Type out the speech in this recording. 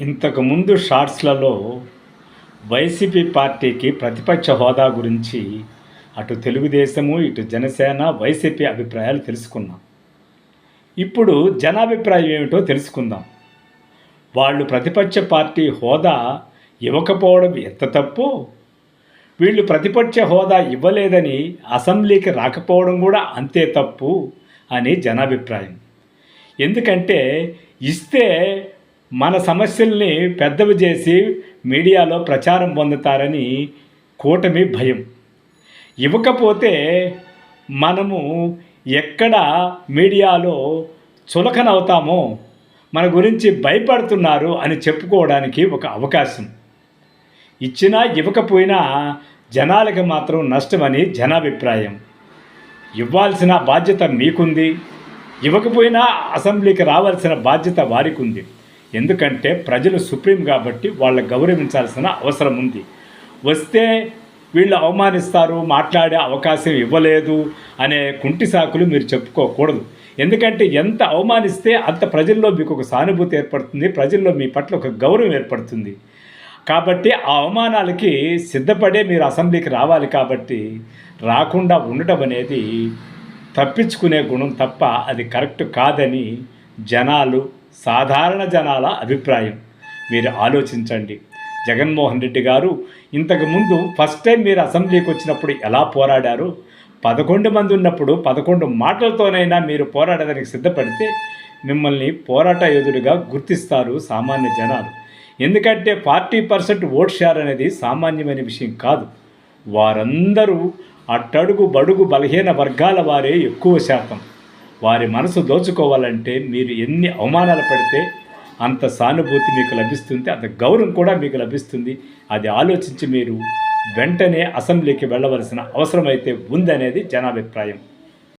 ఇంతకుముందు షార్ట్స్లలో వైసీపీ పార్టీకి ప్రతిపక్ష హోదా గురించి అటు తెలుగుదేశము ఇటు జనసేన వైసీపీ అభిప్రాయాలు తెలుసుకున్నాం. ఇప్పుడు జనాభిప్రాయం ఏమిటో తెలుసుకుందాం. వాళ్ళు ప్రతిపక్ష పార్టీ హోదా ఇవ్వకపోవడం ఎంత తప్పు? వీళ్ళు ప్రతిపక్ష హోదా ఇవ్వలేదని అసెంబ్లీకి రాకపోవడం కూడా అంతే తప్పు అని జనాభిప్రాయం. ఎందుకంటే ఇస్తే మన సమస్యల్ని పెద్దవి చేసి మీడియాలో ప్రచారం పొందుతారని కూటమి భయం. ఇవ్వకపోతే మనము ఎక్కడ మీడియాలో చులకనవుతామో మన గురించి భయపడుతున్నారు అని చెప్పుకోవడానికి ఒక అవకాశం. ఇచ్చినా ఇవ్వకపోయినా జనాలకి మాత్రం నష్టమని జనాభిప్రాయం. ఇవ్వాల్సిన బాధ్యత మీకుంది. ఇవ్వకపోయినా అసెంబ్లీకి రావాల్సిన బాధ్యత వారికి ఉంది ఎందుకంటే ప్రజలు సుప్రీం కాబట్టి వాళ్ళ గౌరవించాల్సిన అవసరం ఉంది. వస్తే వీళ్ళు అవమానిస్తారు మాట్లాడే అవకాశం ఇవ్వలేదు అనే కుంటి సాకులు మీరు చెప్పుకోకూడదు. ఎందుకంటే ఎంత అవమానిస్తే అంత ప్రజల్లో మీకు ఒక సానుభూతి ఏర్పడుతుంది ప్రజల్లో మీ పట్ల ఒక గౌరవం ఏర్పడుతుంది. కాబట్టి ఆ అవమానాలకి సిద్ధపడే మీరు అసెంబ్లీకి రావాలి కాబట్టి రాకుండా ఉండటం అనేది తప్పించుకునే గుణం తప్ప అది కరెక్ట్ కాదని జనాలు సాధారణ జనాల అభిప్రాయం. మీరు ఆలోచించండి. జగన్మోహన్ రెడ్డి గారు ఇంతకుముందు ఫస్ట్ టైం మీరు అసెంబ్లీకి వచ్చినప్పుడు ఎలా పోరాడారు? పదకొండు మంది ఉన్నప్పుడు పదకొండు మాటలతోనైనా మీరు పోరాడడానికి సిద్ధపడితే మిమ్మల్ని పోరాట యోధుడిగా గుర్తిస్తారు సామాన్య జనాలు. ఎందుకంటే ఫార్టీ పర్సెంట్ ఓట్ షేర్ అనేది సామాన్యమైన విషయం కాదు. వారందరూ అట్టడుగు బడుగు బలహీన వర్గాల వారే ఎక్కువ శాతం. వారి మనసు దోచుకోవాలంటే మీరు ఎన్ని అవమానాలు పడితే అంత సానుభూతి మీకు లభిస్తుంది అంత గౌరవం కూడా మీకు లభిస్తుంది. అది ఆలోచించి మీరు వెంటనే అసెంబ్లీకి వెళ్ళవలసిన అవసరం అయితే ఉందనేది జనాభిప్రాయం.